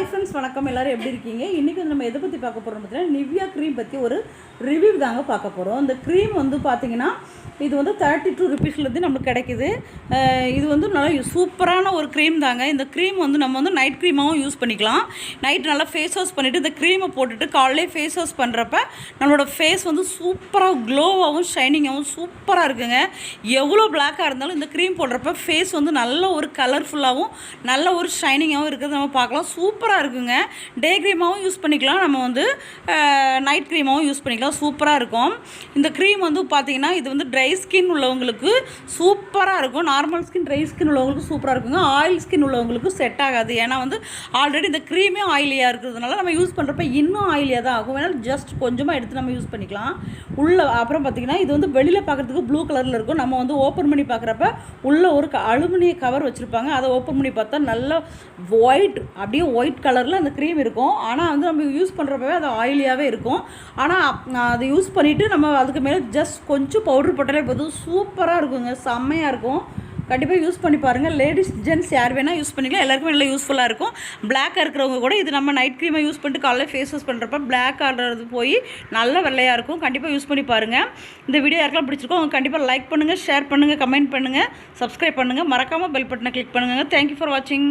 Hi friends வணக்கம். எல்லோரும் எப்படி இருக்கீங்க? இன்றைக்கி வந்து நம்ம எதை பற்றி பார்க்க போகிறோம் பார்த்தீங்கன்னா நிவ்யா க்ரீம் பற்றி ஒரு ரிவ்யூ தாங்க பார்க்க போகிறோம் இந்த க்ரீம் வந்து பார்த்தீங்கன்னா இது வந்து தேர்ட்டி டூ ருபீஸ்லேருந்து நம்மளுக்கு கிடைக்கிது. இது வந்து நல்லா சூப்பரான ஒரு க்ரீம் தாங்க. இந்த க்ரீம் வந்து நம்ம வந்து நைட் க்ரீமாகவும் யூஸ் பண்ணிக்கலாம். நைட் நல்லா ஃபேஸ் வாஷ் பண்ணிவிட்டு இந்த க்ரீமை போட்டுட்டு காலையிலே ஃபேஸ் வாஷ் பண்ணுறப்ப நம்மளோட ஃபேஸ் வந்து சூப்பராக க்ளோவாகவும் ஷைனிங்காகவும் சூப்பராக இருக்குங்க. எவ்வளோ பிளாக்காக இருந்தாலும் இந்த க்ரீம் போடுறப்ப ஃபேஸ் வந்து நல்ல ஒரு கலர்ஃபுல்லாகவும் நல்ல ஒரு ஷைனிங்காகவும் இருக்கிறது நம்ம பார்க்கலாம். சூப்பராக இருக்குங்க. டே க்ரீமாகவும் யூஸ் பண்ணிக்கலாம். நம்ம வந்து நைட் க்ரீமாகவும் யூஸ் பண்ணிக்கலாம். சூப்பராக இருக்கும். இந்த க்ரீம் வந்து பார்த்தீங்கன்னா இது வந்து ட்ரை ஸ்கின் உள்ளவங்களுக்கு சூப்பராக இருக்கும். நார்மல் ஸ்கின் ட்ரை ஸ்கின் உள்ளவங்களுக்கு சூப்பராக இருக்குங்க. ஆயில் ஸ்கின் உள்ளவங்களுக்கு செட் ஆகாது. ஏன்னா வந்து ஆல்ரெடி இந்த க்ரீமே ஆயிலியாக இருக்கிறதுனால நம்ம யூஸ் பண்ணுறப்ப இன்னும் ஆயிலியாக தான் ஆகும். வேணால் ஜஸ்ட் கொஞ்சமாக எடுத்து நம்ம யூஸ் பண்ணிக்கலாம். உள்ள அப்புறம் பார்த்தீங்கன்னா இது வந்து வெளியில் பார்க்குறதுக்கு ப்ளூ கலரில் இருக்கும். நம்ம வந்து ஓப்பன் பண்ணி பார்க்குறப்ப உள்ள ஒரு க அலுமினிய கவர் வச்சுருப்பாங்க. அதை ஓப்பன் பண்ணி பார்த்தா நல்ல ஒயிட் அப்படியே ஒயிட் கலரில் அந்த க்ரீம் இருக்கும். ஆனால் வந்து நம்ம யூஸ் பண்ணுறப்பவே அது ஆயிலியாகவே இருக்கும். ஆனால் அதை யூஸ் பண்ணிவிட்டு நம்ம அதுக்கு மேலே ஜஸ்ட் கொஞ்சம் பவுடர் போட்டாலே போதும். சூப்பராக இருக்குங்க. செம்மையாக இருக்கும். கண்டிப்பாக யூஸ் பண்ணி பாருங்கள் லேடிஸ் ஜென்ட்ஸ் யார் வேணால் யூஸ் பண்ணிக்கலாம். எல்லாருக்குமே நல்லா யூஸ்ஃபுல்லாக இருக்கும். பிளாக்காக இருக்கிறவங்க கூட இது நம்ம நைட் க்ரீமை யூஸ் பண்ணிட்டு காலைல ஃபேஸ் வாஷ் பண்ணுறப்ப பிளாக் ஆடுறது போய் நல்ல வெள்ளையாக இருக்கும். கண்டிப்பாக யூஸ் பண்ணி பாருங்கள் இந்த வீடியோ யாருக்கெல்லாம் பிடிச்சிருக்கோம் அவங்க கண்டிப்பாக லைக் பண்ணுங்கள் ஷேர் பண்ணுங்கள் கமெண்ட் பண்ணுங்கள் சப்ஸ்கிரைப் பண்ணுங்கள் மறக்காமல் பெல் பட்டனை கிளிக் பண்ணுங்கள் தேங்க்யூ ஃபார் வாட்சிங்